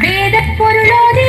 வேத பொருளோதி